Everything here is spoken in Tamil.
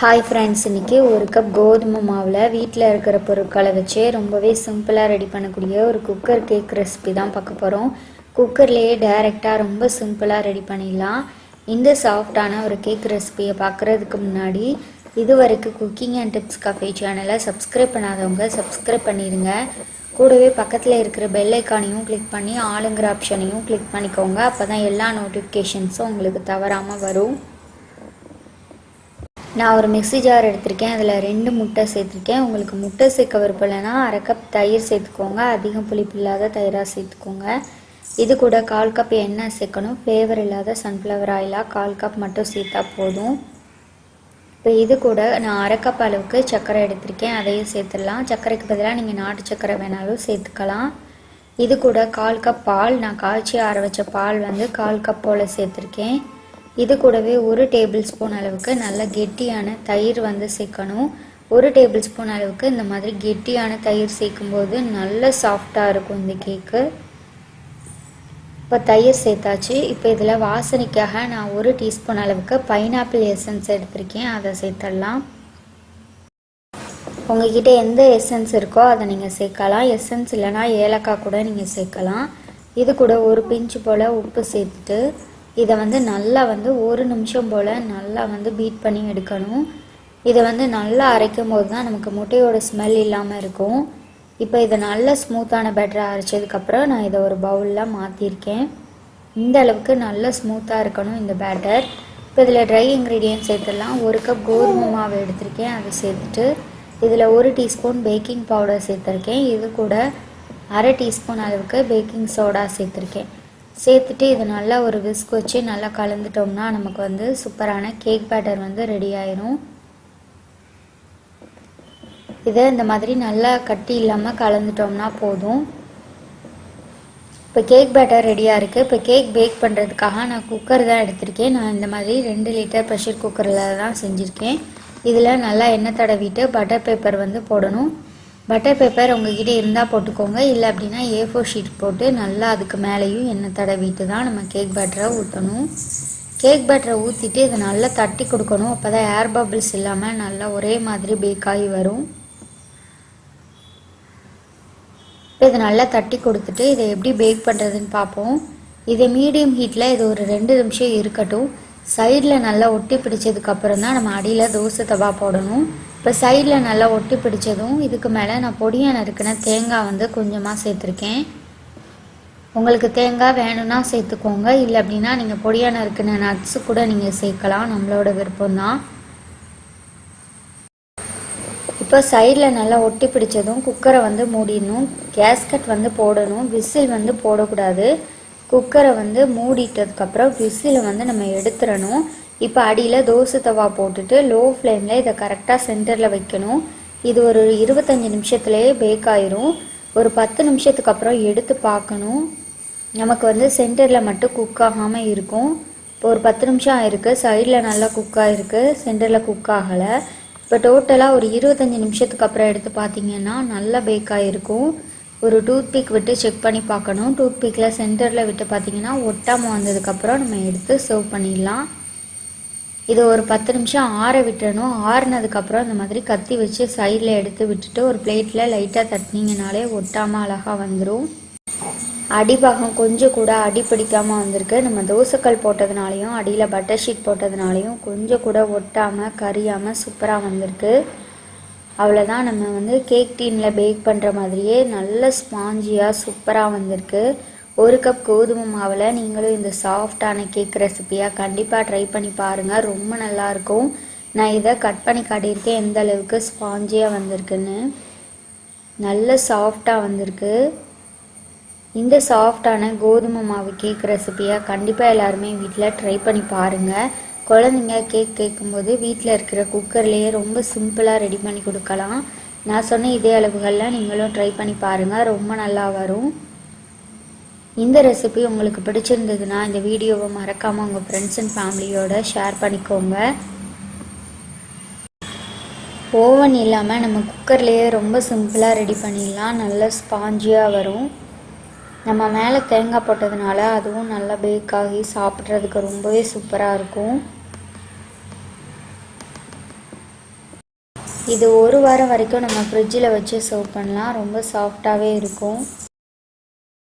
ஹாய் ஃப்ரெண்ட்ஸ் இன்றைக்கி ஒரு கப் கோதுமை மாவில் வீட்டில் இருக்கிற பொருட்களை வச்சே ரொம்பவே சிம்பிளாக ரெடி பண்ணக்கூடிய ஒரு குக்கர் கேக் ரெசிபி தான் பார்க்க போகிறோம் குக்கர்லேயே டைரெக்டாக ரொம்ப சிம்பிளாக ரெடி பண்ணிடலாம். இந்த சாஃப்டான ஒரு கேக் ரெசிபியை பார்க்குறதுக்கு முன்னாடி இது வரைக்கும் குக்கிங் அண்ட் டிப்ஸ் கஃபே சேனலை சப்ஸ்கிரைப் பண்ணாதவங்க சப்ஸ்கிரைப் பண்ணிடுங்க. கூடவே பக்கத்தில் இருக்கிற பெல் ஐக்கானையும் கிளிக் பண்ணி ஆளுங்கிற ஆப்ஷனையும் கிளிக் பண்ணிக்கோங்க. அப்போ தான் எல்லா நோட்டிஃபிகேஷன்ஸும் உங்களுக்கு தவறாமல் வரும். நான் ஒரு மிக்ஸி ஜார் எடுத்திருக்கேன் அதில் ரெண்டு முட்டை சேர்த்துருக்கேன். உங்களுக்கு முட்டை சேர்க்க விருப்பம் அரை கப் தயிர் சேர்த்துக்கோங்க. அதிகம் புளிப்பு இல்லாத தயிராக சேர்த்துக்கோங்க. இது கூட கால் கப் எண்ணெய் சேர்க்கணும். ஃப்ளேவர் இல்லாத சன்ஃப்ளவர் ஆயிலாக கால் கப் மட்டும் சேர்த்தா போதும். இப்போ இது கூட நான் அரை கப் அளவுக்கு சர்க்கரை எடுத்திருக்கேன். அதையும் சேர்த்துடலாம். சர்க்கரைக்கு பதிலாக நீங்கள் நாட்டு சர்க்கரை வேணாலும் சேர்த்துக்கலாம். இது கூட கால் கப் பால். நான் காய்ச்சி ஆற வச்ச பால் வந்து கால் கப் போல் சேர்த்துருக்கேன். இது கூடவே ஒரு டேபிள் ஸ்பூன் அளவுக்கு நல்ல கெட்டியான தயிர் வந்து சேர்க்கணும். ஒரு டேபிள் ஸ்பூன் அளவுக்கு இந்த மாதிரி கெட்டியான தயிர் சேர்க்கும்போது நல்ல சாஃப்டாக இருக்கும் இந்த கேக்கு. இப்போ தயிர் சேர்த்தாச்சு. இப்போ இதில் வாசனைக்காக நான் ஒரு டீஸ்பூன் அளவுக்கு பைனாப்பிள் எசன்ஸ் எடுத்திருக்கேன். அதை சேர்த்துடலாம். உங்ககிட்ட எந்த எசன்ஸ் இருக்கோ அதை நீங்கள் சேர்க்கலாம். எசன்ஸ் இல்லைனா ஏலக்காய் கூட நீங்கள் சேர்க்கலாம். இது கூட ஒரு பிஞ்சு போல் உப்பு சேர்த்துட்டு இதை வந்து நல்லா வந்து ஒரு நிமிஷம் போல் நல்லா வந்து பீட் பண்ணி எடுக்கணும். இதை வந்து நல்லா அரைக்கும் போது தான் நமக்கு முட்டையோட ஸ்மெல் இல்லாமல் இருக்கும். இப்போ இதை நல்ல ஸ்மூத்தான பேட்டரை அரைச்சதுக்கப்புறம் நான் இதை ஒரு பவுலில் மாற்றிருக்கேன் இந்த அளவுக்கு நல்ல ஸ்மூத்தாக இருக்கணும் இந்த பேட்டர் இப்போ இதில் ட்ரை இன்க்ரீடியன்ட் சேர்த்துடலாம். ஒரு கப் கோதுமை மாவு எடுத்திருக்கேன். அதை சேர்த்துட்டு இதில் ஒரு டீஸ்பூன் பேக்கிங் பவுடர் சேர்த்துருக்கேன். இது கூட அரை டீஸ்பூன் அளவுக்கு பேக்கிங் சோடா சேர்த்துருக்கேன். சேர்த்துட்டு இது நல்லா ஒரு விஸ்க் வச்சு நல்லா கலந்துட்டோம்னா நமக்கு வந்து சூப்பரான கேக் பேட்டர் வந்து ரெடி ஆயிரும். இதை இந்த மாதிரி நல்லா கட்டி இல்லாமல் கலந்துட்டோம்னா போதும். இப்போ கேக் பேட்டர் ரெடியாக இருக்குது இப்போ கேக் பேக் பண்ணுறதுக்காக நான் குக்கர் தான் எடுத்திருக்கேன். நான் இந்த மாதிரி ரெண்டு லிட்டர் ப்ரெஷர் குக்கரில் தான் செஞ்சுருக்கேன். இதில் நல்லா எண்ணெய் தடவிட்டு பட்டர் பேப்பர் வந்து போடணும். பட்டர் பேப்பர் உங்ககிட்ட இருந்தால் போட்டுக்கோங்க. இல்லை அப்படின்னா ஏ ஃபோர் ஷீட் போட்டு நல்லா அதுக்கு மேலேயும் எண்ணெய் தடவிட்டு தான் நம்ம கேக் பேட்டரை ஊற்றணும் கேக் பேட்டரை ஊற்றிட்டு இதை நல்லா தட்டி கொடுக்கணும். அப்போ தான் ஏர் பபிள்ஸ் இல்லாமல் நல்லா ஒரே மாதிரி பேக் ஆகி வரும். இப்போ இதை நல்லா தட்டி கொடுத்துட்டு இதை எப்படி பேக் பண்ணுறதுன்னு பார்ப்போம். இதை மீடியம் ஹீட்டில் இது ஒரு ரெண்டு நிமிஷம் இருக்கட்டும். சைடில் நல்லா ஒட்டி பிடிச்சதுக்கப்புறம் தான் நம்ம அடியில் தோசை தவா போடணும். இப்போ சைடில் நல்லா ஒட்டி பிடிச்சதும் இதுக்கு மேலே நான் பொடியை நறுக்கின தேங்காய் வந்து கொஞ்சமாக சேர்த்துருக்கேன். உங்களுக்கு தேங்காய் வேணும்னா சேர்த்துக்கோங்க. இல்லை அப்படின்னா நீங்கள் பொடியாக நறுக்கின நட்ஸு கூட நீங்கள் சேர்க்கலாம். நம்மளோட விருப்பம்தான். இப்போ சைடில் நல்லா ஒட்டி பிடிச்சதும் குக்கரை வந்து மூடிடணும். கேஸ்கட் வந்து போடணும். விசில் வந்து போடக்கூடாது. குக்கரை வந்து மூடிட்டதுக்கப்புறம் விசிலை வந்து நம்ம எடுத்துடணும். இப்போ அடியில் தோசை தவா போட்டுட்டு லோ ஃப்ளேமில் இதை கரெக்டாக சென்டரில் வைக்கணும். இது ஒரு இருபத்தஞ்சி நிமிஷத்துலேயே பேக் ஆயிரும். ஒரு பத்து நிமிஷத்துக்கு அப்புறம் எடுத்து பார்க்கணும். நமக்கு வந்து சென்டரில் மட்டும் குக் ஆகாமல் இருக்கும். இப்போ ஒரு பத்து நிமிஷம் ஆயிருக்கு. சைடில் நல்லா குக் ஆகிருக்கு சென்டரில் குக் ஆகலை. இப்போ டோட்டலாக ஒரு இருபத்தஞ்சி நிமிஷத்துக்கு அப்புறம் எடுத்து பார்த்தீங்கன்னா நல்லா பேக் ஆகிருக்கும் ஒரு டூத்பிக் விட்டு செக் பண்ணி பார்க்கணும். டூத்பிக்கில் சென்டரில் விட்டு பார்த்தீங்கன்னா ஒட்டாமல் வந்ததுக்கப்புறம் நம்ம எடுத்து சர்வ் பண்ணிடலாம். இது ஒரு பத்து நிமிஷம் ஆற விட்டுறணும். ஆறுனதுக்கப்புறம் இந்த மாதிரி கத்தி வச்சு சைடில் எடுத்து விட்டுட்டு ஒரு பிளேட்டில் லைட்டாக தட்டினீங்கனாலே ஒட்டாமல் அழகாக வந்துடும் அடிபாகம் கொஞ்சம் கூட அடி பிடிக்காமல் வந்திருக்கு. நம்ம தோசைக்கல் போட்டதுனாலையும் அடியில் பட்டர் ஷீட் போட்டதுனாலையும் கொஞ்சம் கூட ஒட்டாமல் கரியாமல் சூப்பராக வந்திருக்கு. அவ்வளோதான் நம்ம வந்து கேக் டீனில் பேக் பண்ணுற மாதிரியே நல்ல ஸ்பாஞ்சியாக சூப்பராக வந்திருக்கு. ஒரு கப் கோதுமை மாவில் நீங்களும் இந்த சாஃப்டான கேக் ரெசிப்பியாக கண்டிப்பாக ட்ரை பண்ணி பாருங்கள் ரொம்ப நல்லாயிருக்கும் நான் இதை கட் பண்ணி காட்டியிருக்கேன். எந்த அளவுக்கு ஸ்பாஞ்சியாக வந்திருக்குன்னு. நல்ல சாஃப்டாக வந்திருக்கு. இந்த சாஃப்டான கோதுமை மாவு கேக் ரெசிப்பியாக கண்டிப்பாக எல்லாருமே வீட்டில் ட்ரை பண்ணி பாருங்கள் குழந்தைங்க கேக் கேட்கும்போது வீட்டில் இருக்கிற குக்கர்லேயே ரொம்ப சிம்பிளாக ரெடி பண்ணி கொடுக்கலாம். நான் சொன்ன இதே அளவுகளில் நீங்களும் ட்ரை பண்ணி பாருங்கள் ரொம்ப நல்லா வரும். இந்த ரெசிபி உங்களுக்கு பிடிச்சிருந்ததுன்னா இந்த வீடியோவை மறக்காமல் உங்கள் ஃப்ரெண்ட்ஸ் அண்ட் ஃபேமிலியோட ஷேர் பண்ணிக்கோங்க. ஓவன் இல்லாமல் நம்ம குக்கர்லேயே ரொம்ப சிம்பிளாக ரெடி பண்ணிடலாம். நல்லா ஸ்பாஞ்சியாக வரும். நம்ம மேலே தேங்காய் போட்டதுனால அதுவும் நல்லா பேக் ஆகி சாப்பிட்றதுக்கு ரொம்பவே சூப்பராக இருக்கும். இது ஒரு வாரம் வரைக்கும் நம்ம ஃப்ரிட்ஜில் வச்சு சர்வ் பண்ணலாம். ரொம்ப சாஃப்டாகவே இருக்கும்.